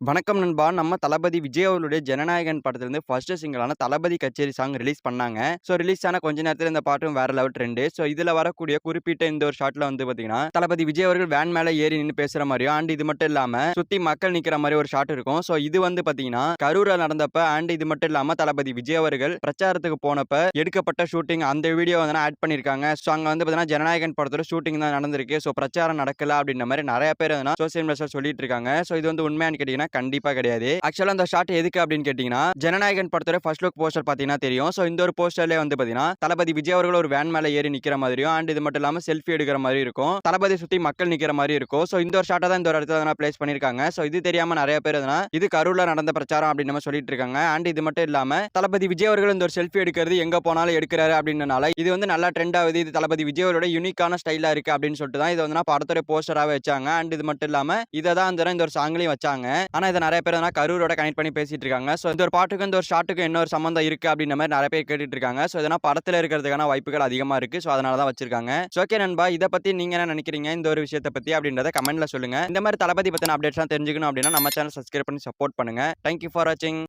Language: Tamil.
வணக்கம் நண்பா! நம்ம தளபதி விஜய் அவர்களுடைய ஜனநாயகன் படத்திலிருந்து ஃபர்ஸ்ட் சிங்கிளான தளபதி கச்சேரி சாங் ரிலீஸ் பண்ணாங்க. ஸோ ரிலீஸ் ஆன கொஞ்ச நேரத்தில் இந்த பாட்டும் வேற லெவல் ட்ரெண்டு. ஸோ இதில் வரக்கூடிய குறிப்பிட்ட இந்த ஒரு ஷாட்ல வந்து பார்த்தீங்கன்னா, தளபதி விஜய் அவர்கள் வேன் மேலே ஏறி நின்று பேசுற மாதிரியும் அண்ட் இது மட்டும் இல்லாம சுத்தி மக்கள் நிற்கிற மாதிரி ஒரு ஷாட் இருக்கும். ஸோ இது வந்து பார்த்தீங்கன்னா, கரூரில் நடந்தப்ப அண்ட் இது மட்டும் இல்லாம தளபதி விஜய் அவர்கள் பிரச்சாரத்துக்கு போனப்ப எடுக்கப்பட்ட ஷூட்டிங் அந்த வீடியோ வந்து ஆட் பண்ணியிருக்காங்க. ஸோ அங்கே வந்து பார்த்தீங்கன்னா, ஜனநாயகன் படத்தோட ஷூட்டிங் தான் நடந்திருக்கு. ஸோ பிரச்சாரம் நடக்கல அப்படின்ற மாதிரி நிறைய பேர் சோசியல் மீடியா சொல்லிட்டு இருக்காங்க. ஸோ இது வந்து உண்மையான்னு கேட்டீங்கன்னா, கண்டிப்பா கிடையாது. ஆக்சுவலா அந்த ஷாட் எதுக்கு அப்படின்னு கேட்டீங்கன்னா, ஜனநாயகன் படத்தோட ஃபர்ஸ்ட் லுக் போஸ்டர் பார்த்தீங்கன்னா தெரியும். ஸோ இந்த ஒரு போஸ்டர்லேயே வந்து பார்த்தீங்கன்னா, தளபதி விஜய் அவர்கள் ஒரு வேன் மேல ஏறி நிக்கிற மாதிரியும், அண்ட் இது மட்டும் இல்லாம செல்ஃபி எடுக்கிற மாதிரி இருக்கும். தளபதி சுத்தி மக்கள் நிக்கிற மாதிரி இருக்கும். ஸோ இந்த ஒரு ஷாட்ட தான் இந்த ஒரு இடத்துல பிளேஸ் பண்ணியிருக்காங்க. ஸோ இது தெரியாம நிறைய பேர் எதுனா, இது கரூர்ல நடந்த பிரச்சாரம் அப்படின்னு நம்ம சொல்லிட்டு இருக்காங்க. அண்ட் இது மட்டும் இல்லாம தளபதி விஜய் அவர்கள் இந்த ஒரு செல்ஃபி எடுக்கிறது எங்க போனாலும் எடுக்கிறாரு அப்படின்றனால, இது வந்து நல்லா ட்ரெண்ட் ஆகுது. இது தளபதி விஜய் அவரோட யூனிக்கான ஸ்டைலா இருக்கு அப்படின்னு சொல்லிட்டு தான் இது வந்து நான் படத்தோட போஸ்டராவே வச்சாங்க. அண்ட் இது மட்டும் இல்லாம இதை தான் இந்த ஒரு சாங்லையும் வச்சாங்க. ஆனால் இதை நிறைய பேர் எதனா கரூரோட கனெக்ட் பண்ணி பேசிகிட்டு இருக்காங்க. ஸோ இந்த ஒரு பாட்டுக்கும் இந்த ஒரு ஷாட்டுக்கும் என்ன ஒரு சம்மந்தம் இருக்குது அப்படின்ற மாதிரி நிறைய பேர் கேட்டுட்டு இருக்காங்க. ஸோ இதனால் படத்தில் இருக்கிறதுக்கான வாய்ப்புகள் அதிகமாக இருக்குது ஸோ அதனால தான் வச்சிருக்காங்க. ஸோ ஓகே நண்பா, இதை பற்றி நீங்கள் என்ன நினைக்கிறீங்க இந்த ஒரு விஷயத்தை பற்றி அப்படின்றத கமெண்ட்டில் சொல்லுங்க. இந்த மாதிரி தளபதி பற்றின அப்டேட்ஸ்லாம் தெரிஞ்சுக்கணும் அப்படின்னா நம்ம சேனல் சப்ஸ்கிரைப் பண்ணி சப்போர்ட் பண்ணுங்க. தேங்க் யூ ஃபார் வாட்சிங்.